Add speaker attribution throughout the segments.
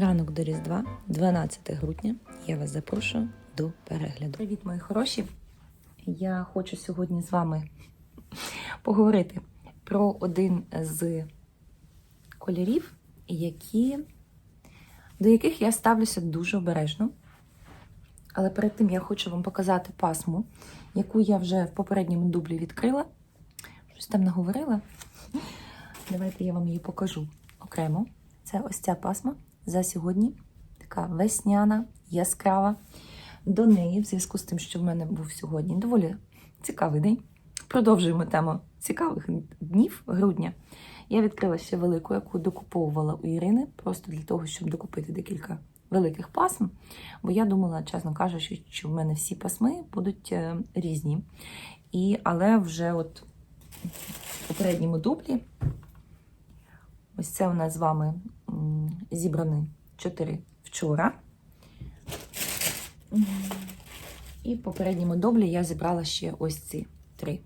Speaker 1: Ранок до Різдва, 12 грудня. Я вас запрошую до перегляду. Привіт, мої хороші! Я хочу сьогодні з вами поговорити про один з кольорів, які, до яких я ставлюся дуже обережно. Але перед тим я хочу вам показати пасму, яку я вже в попередньому дублі відкрила. Щось там наговорила. Давайте я вам її покажу окремо. Це ось ця пасма за сьогодні. Така весняна, яскрава. До неї, в зв'язку з тим, що в мене був сьогодні доволі цікавий день. Продовжуємо тему цікавих днів грудня. Я відкрила ще велику, яку докуповувала у Ірини, просто для того, щоб докупити декілька великих пасм. Бо я думала, чесно кажучи, що в мене всі пасми будуть е, різні. І, Але вже от в попередньому дублі ось це у нас з вами зібрані 4 вчора. І в попередньому доблі я зібрала ще ось ці три.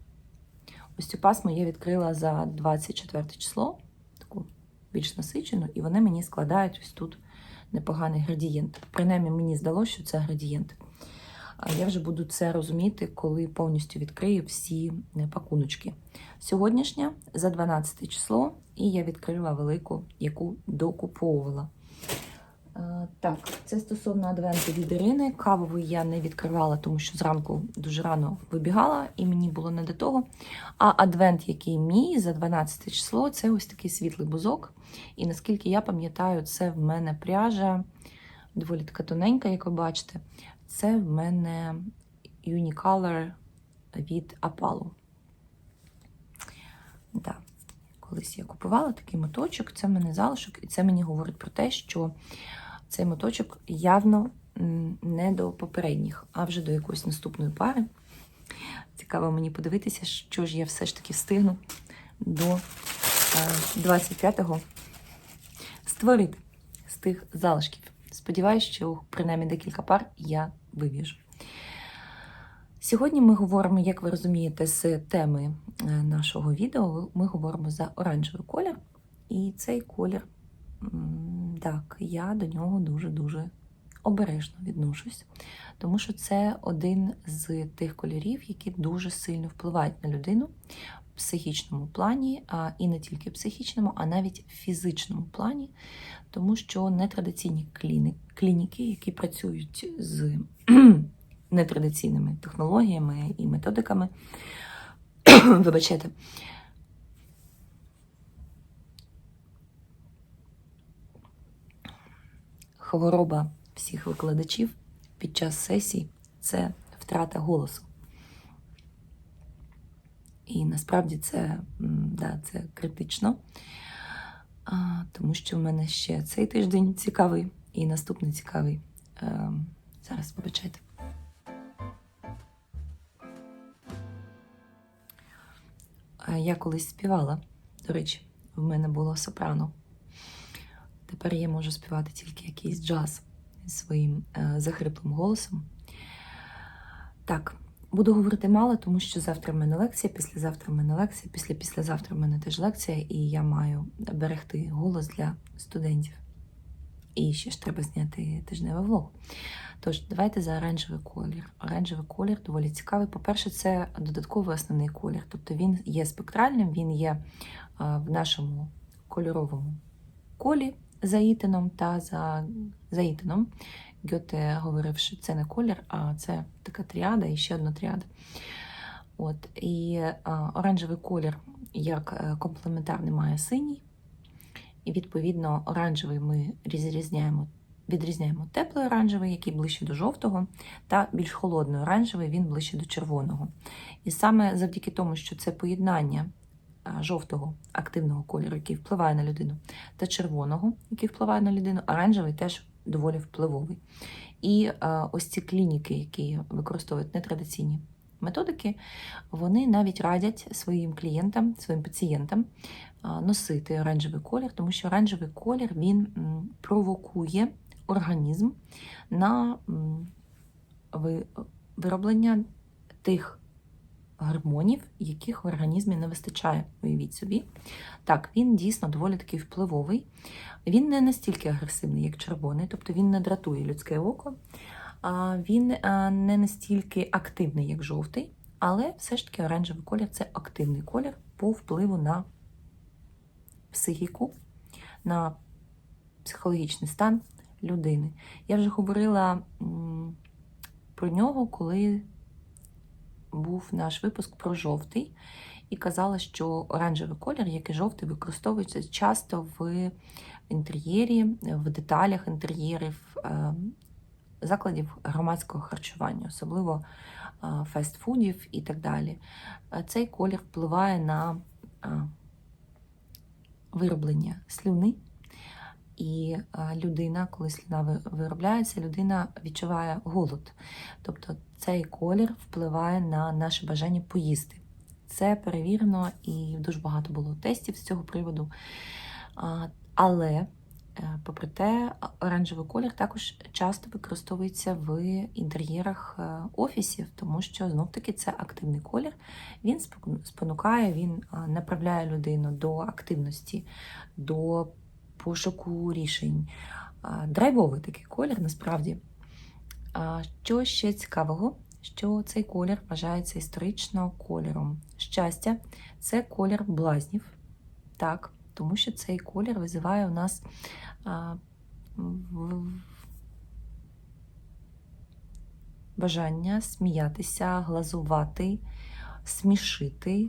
Speaker 1: Ось цю пасму я відкрила за 24 число, таку більш насичену, і вони мені складають ось тут непоганий градієнт. Принаймні, мені здалося, що це градієнт. Я вже буду це розуміти, коли повністю відкрию всі е, пакуночки. Сьогоднішня за 12 число, і я відкрила велику, яку докуповувала. Е, Так, це стосовно адвенту від Ірини. Кавовий я не відкривала, тому що зранку дуже рано вибігала і мені було не до того. А адвент, який мій за 12 число, це ось такий світлий бузок. І наскільки я пам'ятаю, це в мене пряжа доволі така тоненька, як ви бачите. Це в мене Unicolor від Apollo. Да. Колись я купувала такий моточок, це в мене залишок, і це мені говорить про те, що цей моточок явно не до попередніх, а вже до якоїсь наступної пари. Цікаво мені подивитися, що ж я все ж таки встигну до е, 25-го створити з тих залишків. Сподіваюсь, що принаймні декілька пар я вив'яжу. Сьогодні ми говоримо, як ви розумієте, з теми е, нашого відео, ми говоримо за оранжевий колір. І цей колір, так, я до нього дуже-дуже обережно відношусь, тому що це один з тих кольорів, які дуже сильно впливають на людину психічному плані, і не тільки психічному, а навіть фізичному плані, тому що нетрадиційні кліни, клініки, які працюють з нетрадиційними технологіями і методиками, вибачайте, хвороба всіх викладачів під час сесій це втрата голосу. І насправді це, да, це критично, тому що в мене ще цей тиждень цікавий і наступний цікавий. Е, зараз вибачайте. Я колись співала, до речі, в мене було сопрано. Тепер я можу співати тільки якийсь джаз своїм е, захриплим голосом. Так, буду говорити мало, тому що завтра в мене лекція, післязавтра в мене лекція, після післязавтра в мене теж лекція, і я маю берегти голос для студентів. І ще ж треба зняти тижневий влог. Тож, давайте за оранжевий колір. Оранжевий колір доволі цікавий. По-перше, це додатковий основний колір. Тобто він є спектральним, він є в нашому кольоровому колі за ітином та за, за ітином. Гьоте говорив, що це не колір, а це така тріада і ще одна тріада. От, і а, оранжевий колір як е, комплементарний має синій. І відповідно оранжевий ми розрізняємо, відрізняємо теплий оранжевий, який ближче до жовтого, та більш холодний оранжевий, він ближче до червоного. І саме завдяки тому, що це поєднання жовтого активного кольору, який впливає на людину, та червоного, який впливає на людину, оранжевий теж доволі впливовий. І а, ось ці клініки, які використовують нетрадиційні методики, вони навіть радять своїм клієнтам, своїм пацієнтам а, носити оранжевий колір, тому що оранжевий колір він провокує організм на вироблення тих гормонів, яких в організмі не вистачає. Уявіть собі. Так, він дійсно доволі такий впливовий. Він не настільки агресивний, як червоний, тобто він не дратує людське око. Він не настільки активний, як жовтий, але все ж таки оранжевий колір це активний колір по впливу на психіку, на психологічний стан людини. Я вже говорила про нього, коли був наш випуск про жовтий, і казала, що оранжевий колір, як і жовтий, використовується часто в інтер'єрі, в деталях інтер'єрів е, закладів громадського харчування, особливо е, фастфудів і так далі. Е, Цей колір впливає на вироблення слюни. І людина, коли слюна виробляється, людина відчуває голод. Тобто цей колір впливає на наше бажання поїсти. Це перевірено і дуже багато було тестів з цього приводу. Але, е, попри те, оранжевий колір також часто використовується в інтер'єрах е, офісів, тому що знов-таки це активний колір. Він спонукає, він направляє людину до активності, до пошуку рішень. Драйвовий такий колір насправді. Що ще цікавого, що цей колір вважається історично кольором щастя, це колір блазнів. Так, тому що цей колір визиває у нас а, бажання сміятися, глазувати, смішити,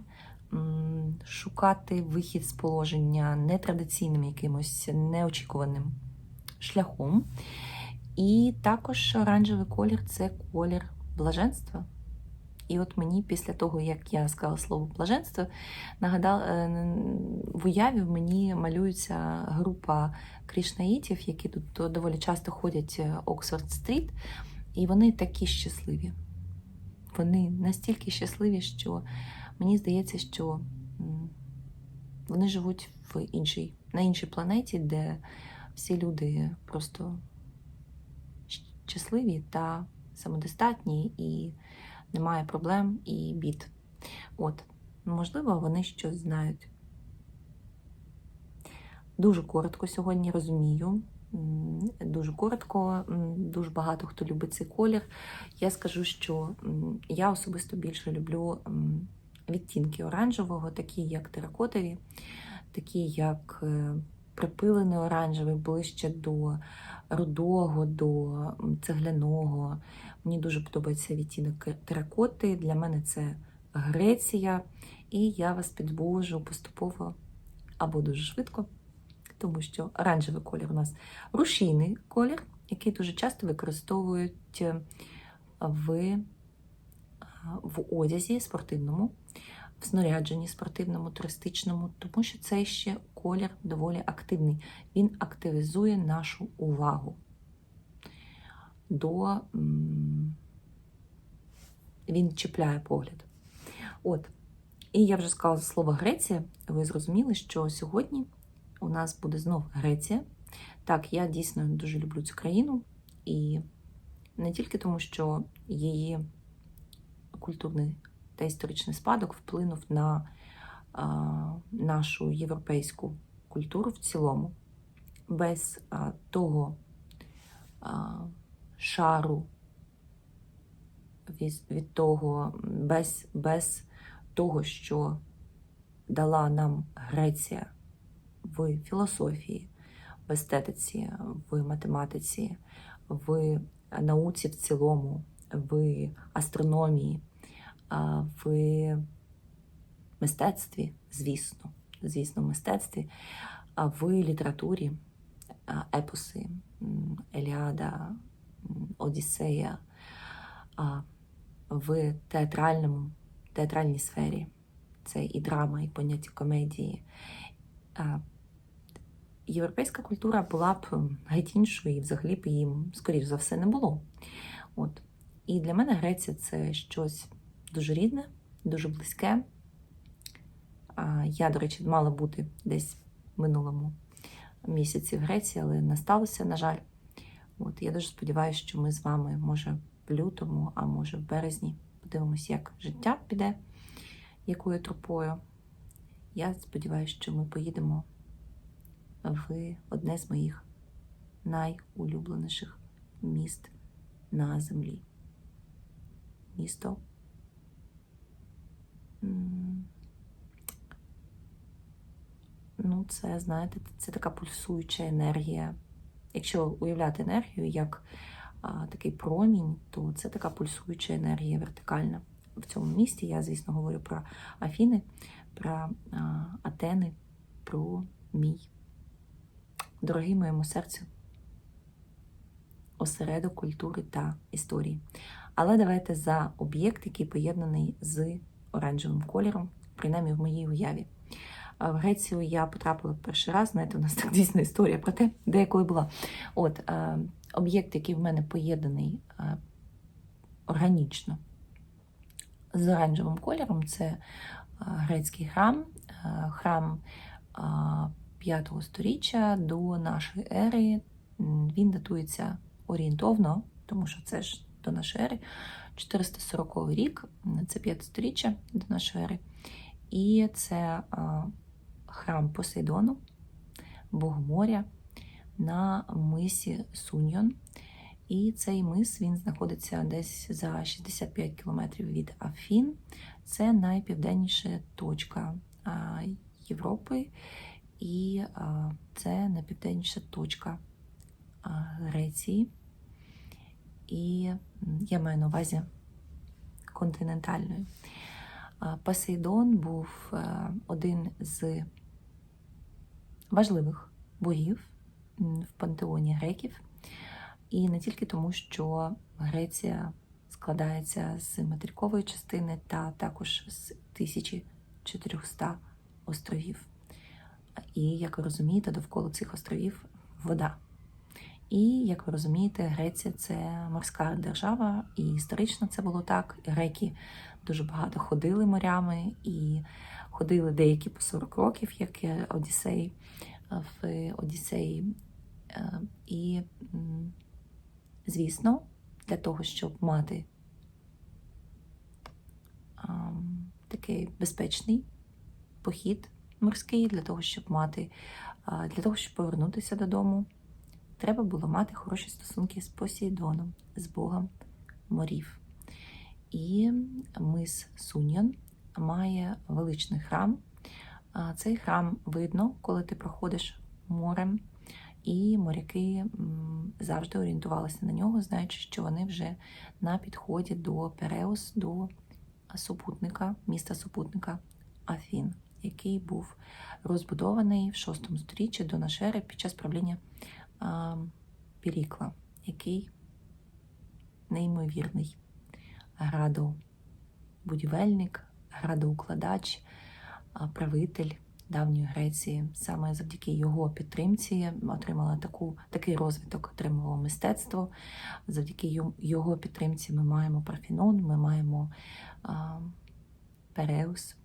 Speaker 1: шукати вихід з положення нетрадиційним якимось неочікуваним шляхом. І також оранжевий колір це колір блаженства. І от мені після того, як я сказала слово блаженство, нагадав, е, в уяві мені малюється група крішнаїтів, які тут доволі часто ходять Оксфорд Стріт, і вони такі щасливі. Вони настільки щасливі, що мені здається, що вони живуть в іншій, на іншій планеті, де всі люди просто щасливі та самодостатні, і немає проблем і бід. От, можливо, вони щось знають. Дуже коротко сьогодні розумію. Дуже коротко, дуже багато хто любить цей колір. Я скажу, що я особисто більше люблю відтінки оранжевого, такі як теракотові, такі як е, припилений оранжевий, ближче до рудого, до цегляного. Мені дуже подобається відтінок теракоти. Для мене це Греція. І я вас підвожу поступово або дуже швидко, тому що оранжевий колір у нас рушійний колір, який дуже часто використовують е, в, е, в одязі спортивному, в снарядженні спортивному, туристичному, тому що цей ще колір доволі активний. Він активізує нашу увагу до. Він чіпляє погляд. От. І я вже сказала слово Греція. Ви зрозуміли, що сьогодні у нас буде знов Греція. Так, я дійсно дуже люблю цю країну. І не тільки тому, що її культурний та історичний спадок вплинув на нашу європейську культуру в цілому. Без того шару, від, того, без, без того, що дала нам Греція в філософії, в естетиці, в математиці, в науці в цілому, в астрономії, в мистецтві, звісно, звісно, в мистецтві, а в літературі, епоси, Еліада, Одіссея, в театральному, театральній сфері. Це і драма, і поняття комедії. Європейська культура була б геть іншою, і взагалі б її, скоріш за все, не було. От. І для мене Греція це щось дуже рідне, дуже близьке. Я, до речі, мала бути десь в минулому місяці в Греції, але не сталося, на жаль. От, я дуже сподіваюся, що ми з вами, може, в лютому, а може в березні, подивимось, як життя піде. якою тропою. Я сподіваюся, що ми поїдемо в одне з моїх найулюбленіших міст на землі. Місто. м, Ну, це, знаєте, це така пульсуюча енергія. Якщо уявляти енергію як а, такий промінь, то це така пульсуюча енергія вертикальна. В цьому місті я, звісно, говорю про Афіни, про а, Атени, про мій дорогий моєму серцю осередок культури та історії. Але давайте за об'єкт, який поєднаний з оранжевим кольором, принаймні в моїй уяві. В Грецію я потрапила перший раз, знаєте, у нас так дійсна історія про те, де я коли була. От е, об'єкт, який в мене поєднаний е, органічно з оранжевим кольором, це е, грецький храм, храм е, 5 сторіччя до нашої ери. Він датується орієнтовно, тому що це ж до нашої ери, 440 рік, це 5 сторіччя до нашої ери. І це храм Посейдону, Богоморя на мисі Суньйон. І цей мис він знаходиться десь за 65 кілометрів від Афін. Це найпівденніша точка Європи, і це найпівденніша точка Греції. І я маю на увазі континентальної. Посейдон був е, один з важливих богів в пантеоні греків. І не тільки тому, що Греція складається з материкової частини та також з 1400 островів. І, як ви розумієте, довкола цих островів вода. І, як ви розумієте, Греція це морська держава, і історично це було так. Греки дуже багато ходили морями і ходили деякі по 40 років, як і Одіссей в Одіссеї. Е, І, звісно, для того, щоб мати такий безпечний похід морський, для того, щоб мати, для того, щоб повернутися додому, треба було мати хороші стосунки з Посейдоном, з Богом морів. І мис Суньон має величний храм. Цей храм видно, коли ти проходиш морем, і моряки завжди орієнтувалися на нього, знаючи, що вони вже на підході до Переус, до супутника, міста супутника Афін, який був розбудований в 6 сторіччі до нашої ери під час правління Пірікла, який неймовірний градобудівельник, градоукладач, правитель давньої Греції. Саме завдяки його підтримці отримала таку, такий розвиток отримало мистецтво. Завдяки його підтримці ми маємо Парфінон, ми маємо а, Переус,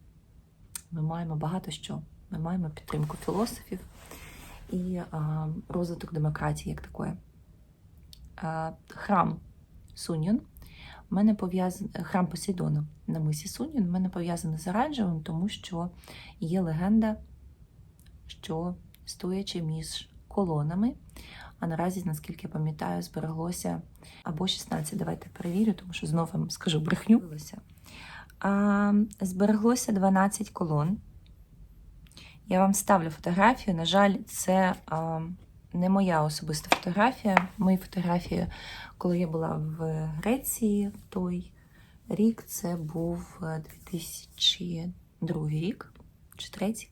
Speaker 1: ми маємо багато що. Ми маємо підтримку філософів і а, розвиток демократії як такої. Храм Суньон в мене пов'язаний храм Посейдона на мисі Суньон в мене пов'язаний з оранжевим, тому що є легенда, що стоячи між колонами, а наразі, наскільки я пам'ятаю, збереглося або 16, давайте перевірю, тому що знову вам скажу брехню. А, збереглося 12 колон. Я вам ставлю фотографію. На жаль, це а, не моя особиста фотографія. Мої фотографії, коли я була в Греції в той рік, це був е, 2002 рік чи третій.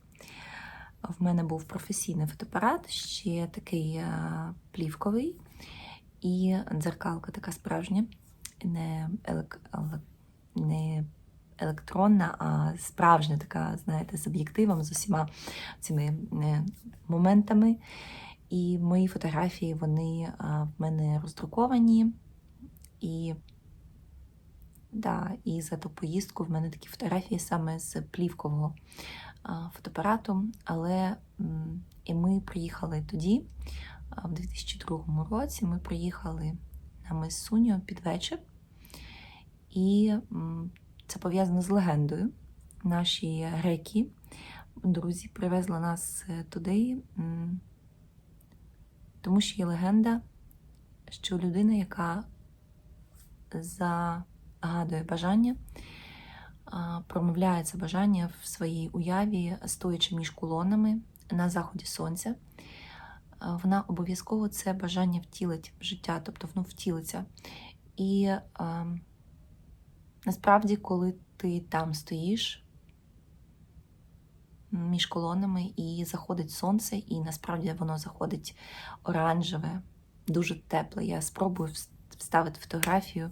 Speaker 1: В мене був професійний фотоапарат, ще такий плівковий, і дзеркалка така справжня, не, елек... не електронна, а справжня така, знаєте, з об'єктивом, з усіма цими е, моментами. І мої фотографії, вони в мене роздруковані. І, да, і за ту поїздку в мене такі фотографії саме з плівкового фотоапарату. Але і ми приїхали тоді, в 2002 році, ми приїхали на мис під вечір. І це пов'язано з легендою, наші греки, друзі, привезли нас туди, тому що є легенда, що людина, яка загадує бажання, промовляє це бажання в своїй уяві, стоячи між колонами на заході сонця, вона обов'язково це бажання втілить в життя, тобто воно втілиться. І а, насправді, коли ти там стоїш між колонами і заходить сонце, і насправді воно заходить оранжеве, дуже тепле. Я спробую вставити фотографію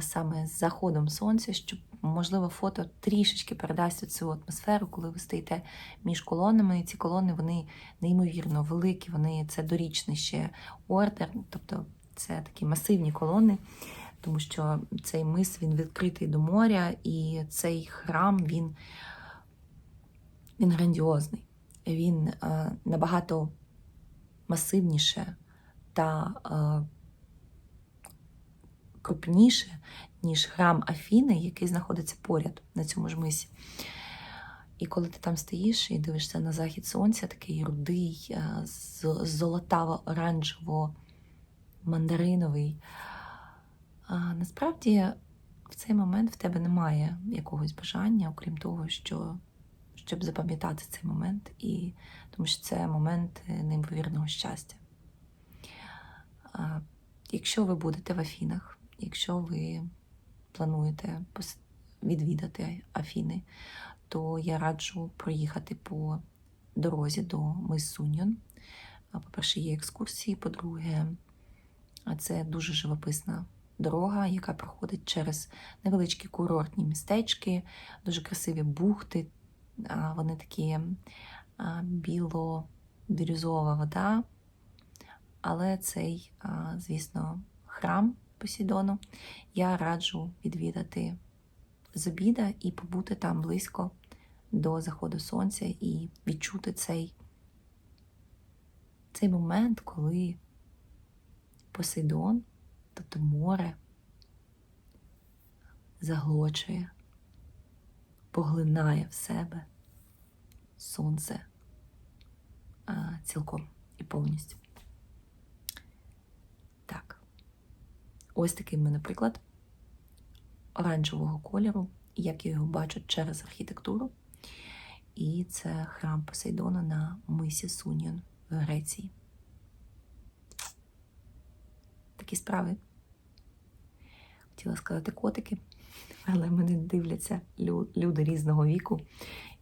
Speaker 1: саме з заходом сонця, щоб, можливо, фото трішечки передасть цю атмосферу, коли ви стоїте між колонами. І ці колони вони неймовірно великі, вони це дорічний ще ордер, тобто це такі масивні колони, тому що цей мис він відкритий до моря, і цей храм він, він грандіозний. Він е, набагато масивніше та е, крупніше, ніж храм Афіни, який знаходиться поряд на цьому ж мисі. І коли ти там стоїш і дивишся на захід сонця, такий рудий, е, золотаво-оранжево-мандариновий, а насправді в цей момент в тебе немає якогось бажання, окрім того, що, щоб запам'ятати цей момент, і тому що це момент е, неймовірного щастя. Якщо ви будете в Афінах, якщо ви плануєте відвідати Афіни, то я раджу проїхати по дорозі до мис Суньон. По-перше, є екскурсії, по-друге, це дуже живописна дорога, яка проходить через невеличкі курортні містечки, дуже красиві бухти. Вони такі біло-бірюзова вода. Але цей, звісно, храм Посейдону я раджу відвідати з обіда і побути там близько до заходу сонця і відчути цей, цей момент, коли Посейдон, тобто море, заглочує, поглинає в себе сонце цілком і повністю. Так. Ось такий в мене приклад оранжевого кольору, як я його бачу через архітектуру. І це храм Посейдона на мисі Суньон в Греції. Такі справи. Хотіла сказати котики, але мене дивляться люди різного віку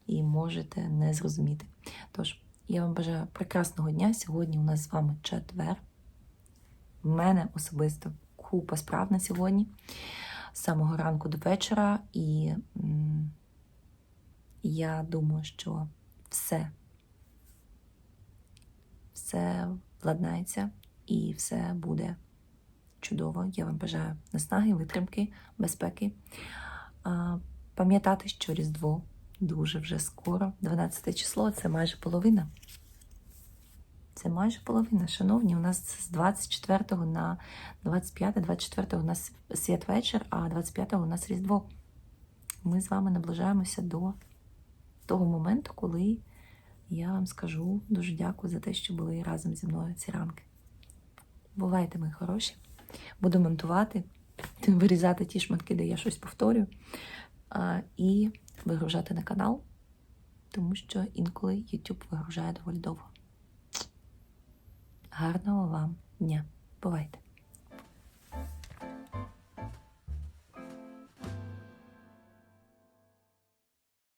Speaker 1: і можете не зрозуміти. Тож, я вам бажаю прекрасного дня. Сьогодні у нас з вами четвер. В мене особисто купа справ на сьогодні з самого ранку до вечора, і я думаю, що все, все владнається і все буде чудово. Я вам бажаю наснаги, витримки, безпеки. Пам'ятати, що Різдво дуже вже скоро, 12 число це майже половина. Це майже половина. Шановні, у нас з 24 на 25, 24 у нас святвечір, а 25 у нас Різдво. Ми з вами наближаємося до того моменту, коли я вам скажу дуже дякую за те, що були разом зі мною ці ранки. Бувайте, мої хороші. Буду монтувати, вирізати ті шматки, де я щось повторю, і вигружати на канал, тому що інколи YouTube вигружає доволі довго. Гарного вам